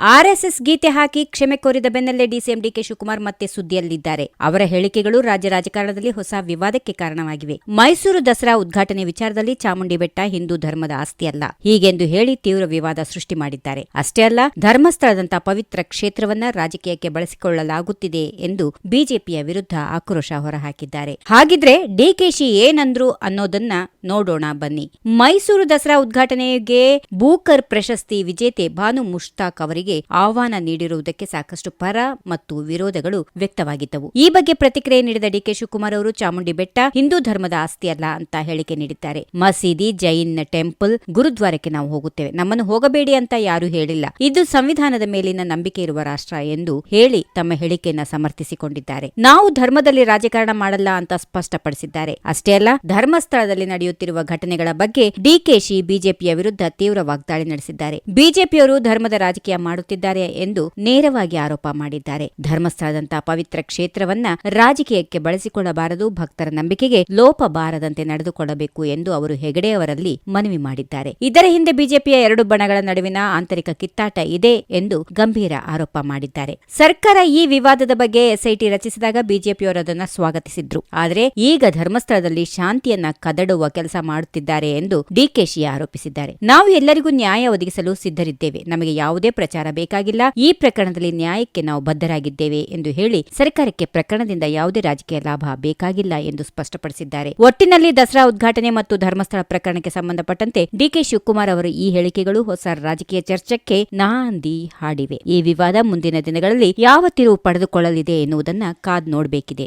RSS ಗೀತೆ ಹಾಕಿ ಕ್ಷಮೆ ಕೋರಿದ ಬೆನ್ನಲ್ಲೇ ಡಿಸಿಎಂ ಡಿಕೆ ಶಿವಕುಮಾರ್ ಮತ್ತೆ ಸುದ್ದಿಯಲ್ಲಿದ್ದಾರೆ. ಅವರ ಹೇಳಿಕೆಗಳು ರಾಜ್ಯ ರಾಜಕಾರಣದಲ್ಲಿ ಹೊಸ ವಿವಾದಕ್ಕೆ ಕಾರಣವಾಗಿವೆ. ಮೈಸೂರು ದಸರಾ ಉದ್ಘಾಟನೆ ವಿಚಾರದಲ್ಲಿ ಚಾಮುಂಡಿ ಬೆಟ್ಟ ಹಿಂದೂ ಧರ್ಮದ ಆಸ್ತಿಯಲ್ಲ ಹೀಗೆಂದು ಹೇಳಿ ತೀವ್ರ ವಿವಾದ ಸೃಷ್ಟಿ ಮಾಡಿದ್ದಾರೆ. ಅಷ್ಟೇ ಅಲ್ಲ ಧರ್ಮಸ್ಥಳದಂತಹ ಪವಿತ್ರ ಕ್ಷೇತ್ರವನ್ನ ರಾಜಕೀಯಕ್ಕೆ ಬಳಸಿಕೊಳ್ಳಲಾಗುತ್ತಿದೆ ಎಂದು ಬಿಜೆಪಿಯ ವಿರುದ್ಧ ಆಕ್ರೋಶ ಹೊರಹಾಕಿದ್ದಾರೆ. ಹಾಗಿದ್ರೆ ಡಿಕೆಶಿ ಏನಂದ್ರು ಅನ್ನೋದನ್ನ ನೋಡೋಣ ಬನ್ನಿ. ಮೈಸೂರು ದಸರಾ ಉದ್ಘಾಟನೆಗೆ ಬೂಕರ್ ಪ್ರಶಸ್ತಿ ವಿಜೇತೆ ಭಾನು ಮುಷ್ತಾಕ್ ಅವರಿಗೆ ಆಹ್ವಾನ ನೀಡಿರುವುದಕ್ಕೆ ಸಾಕಷ್ಟು ಪರ ಮತ್ತು ವಿರೋಧಗಳು ವ್ಯಕ್ತವಾಗಿದ್ದವು. ಈ ಬಗ್ಗೆ ಪ್ರತಿಕ್ರಿಯೆ ನೀಡಿದ ಡಿಕೆ ಶಿವಕುಮಾರ್ ಅವರು, ಚಾಮುಂಡಿ ಬೆಟ್ಟ ಹಿಂದೂ ಧರ್ಮದ ಆಸ್ತಿಯಲ್ಲ ಅಂತ ಹೇಳಿಕೆ ನೀಡಿದ್ದಾರೆ. ಮಸೀದಿ, ಜೈನ್ ಟೆಂಪಲ್ ಗುರುದ್ವಾರಕ್ಕೆ ನಾವು ಹೋಗುತ್ತೇವೆ. ನಮ್ಮನ್ನು ಹೋಗಬೇಡಿ ಅಂತ ಯಾರೂ ಹೇಳಿಲ್ಲ. ಇದು ಸಂವಿಧಾನದ ಮೇಲಿನ ನಂಬಿಕೆ ಇರುವ ರಾಷ್ಟ್ರ ಎಂದು ಹೇಳಿ ತಮ್ಮ ಹೇಳಿಕೆಯನ್ನು ಸಮರ್ಥಿಸಿಕೊಂಡಿದ್ದಾರೆ. ನಾವು ಧರ್ಮದಲ್ಲಿ ರಾಜಕಾರಣ ಮಾಡಲ್ಲ ಅಂತ ಸ್ಪಷ್ಟಪಡಿಸಿದ್ದಾರೆ. ಅಷ್ಟೇ ಅಲ್ಲ, ಧರ್ಮಸ್ಥಳದಲ್ಲಿ ನಡೆಯುತ್ತಿರುವ ಘಟನೆಗಳ ಬಗ್ಗೆ ಡಿಕೆಶಿ ಬಿಜೆಪಿಯ ವಿರುದ್ಧ ತೀವ್ರ ವಾಗ್ದಾಳಿ ನಡೆಸಿದ್ದಾರೆ. ಬಿಜೆಪಿಯವರು ಧರ್ಮದ ರಾಜಕೀಯ ಮಾಡುತ್ತಿದ್ದಾರೆ ಎಂದು ನೇರವಾಗಿ ಆರೋಪ ಮಾಡಿದ್ದಾರೆ. ಧರ್ಮಸ್ಥಳದಂತಹ ಪವಿತ್ರ ಕ್ಷೇತ್ರವನ್ನ ರಾಜಕೀಯಕ್ಕೆ ಬಳಸಿಕೊಳ್ಳಬಾರದು, ಭಕ್ತರ ನಂಬಿಕೆಗೆ ಲೋಪ ಬಾರದಂತೆ ನಡೆದುಕೊಳ್ಳಬೇಕು ಎಂದು ಅವರು ಹೆಗಡೆಯವರಲ್ಲಿ ಮನವಿ ಮಾಡಿದ್ದಾರೆ. ಇದರ ಹಿಂದೆ ಬಿಜೆಪಿಯ ಎರಡು ಬಣಗಳ ನಡುವಿನ ಆಂತರಿಕ ಕಿತ್ತಾಟ ಇದೆ ಎಂದು ಗಂಭೀರ ಆರೋಪ ಮಾಡಿದ್ದಾರೆ. ಸರ್ಕಾರ ಈ ವಿವಾದದ ಬಗ್ಗೆ ಎಸ್ಐಟಿ ರಚಿಸಿದಾಗ ಬಿಜೆಪಿಯವರು ಅದನ್ನ ಸ್ವಾಗತಿಸಿದ್ರು. ಆದರೆ ಈಗ ಧರ್ಮಸ್ಥಳದಲ್ಲಿ ಶಾಂತಿಯನ್ನ ಕದಡುವ ಕೆಲಸ ಮಾಡುತ್ತಿದ್ದಾರೆ ಎಂದು ಡಿಕೆಶಿ ಆರೋಪಿಸಿದ್ದಾರೆ. ನಾವು ಎಲ್ಲರಿಗೂ ನ್ಯಾಯ ಒದಗಿಸಲು ಸಿದ್ಧರಿದ್ದೇವೆ. ನಮಗೆ ಯಾವುದೇ ಪ್ರಚಾರ ಬೇಕಾಗಿಲ್ಲ. ಈ ಪ್ರಕರಣದಲ್ಲಿ ನ್ಯಾಯಕ್ಕೆ ನಾವು ಬದ್ಧರಾಗಿದ್ದೇವೆ ಎಂದು ಹೇಳಿ ಸರ್ಕಾರಕ್ಕೆ ಪ್ರಕರಣದಿಂದ ಯಾವುದೇ ರಾಜಕೀಯ ಲಾಭ ಬೇಕಾಗಿಲ್ಲ ಎಂದು ಸ್ಪಷ್ಟಪಡಿಸಿದ್ದಾರೆ. ಒಟ್ಟಿನಲ್ಲಿ ದಸರಾ ಉದ್ಘಾಟನೆ ಮತ್ತು ಧರ್ಮಸ್ಥಳ ಪ್ರಕರಣಕ್ಕೆ ಸಂಬಂಧಪಟ್ಟಂತೆ ಡಿಕೆ ಶಿವಕುಮಾರ್ ಅವರ ಈ ಹೇಳಿಕೆಗಳು ಹೊಸ ರಾಜಕೀಯ ಚರ್ಚೆಗೆ ನಾಂದಿ ಹಾಡಿವೆ. ಈ ವಿವಾದ ಮುಂದಿನ ದಿನಗಳಲ್ಲಿ ಯಾವ ತಿರುವು ಪಡೆದುಕೊಳ್ಳಲಿದೆ ಎನ್ನುವುದನ್ನ ಕಾದ್ ನೋಡಬೇಕಿದೆ.